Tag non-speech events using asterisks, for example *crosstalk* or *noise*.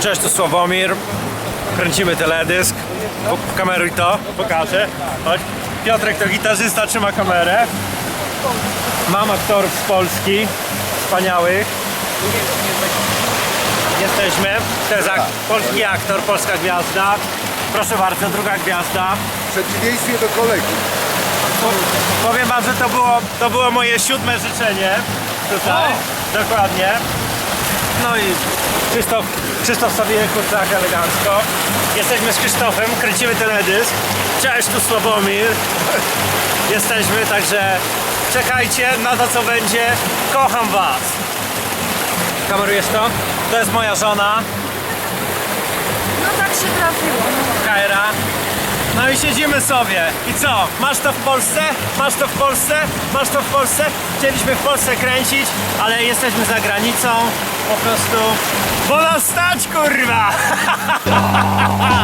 Cześć, tu Sławomir. Kręcimy teledysk. Kameruj to, pokażę. Chodź. Piotrek to gitarzysta, trzyma kamerę. Mam aktorów z Polski, wspaniałych. Jesteśmy. To jest ak- polski aktor, polska gwiazda. Proszę bardzo, druga gwiazda. W przeciwieństwie do kolegi. Powiem wam, że to było, to było moje siódme życzenie tutaj. Dokładnie. No i Krzysztof, Krzysztof sobie kurczak elegancko. Jesteśmy z Krzysztofem, kręcimy teledysk. Cześć, tu Sławomir. *laughs* Jesteśmy, także czekajcie na to, co będzie. Kocham was. Kamerujesz to? To jest moja żona, I siedzimy sobie. I co? Masz to w Polsce? Masz to w Polsce? Masz to w Polsce? Chcieliśmy w Polsce kręcić, ale jesteśmy za granicą. Po prostu. Bo nas stać, kurwa! *laughs*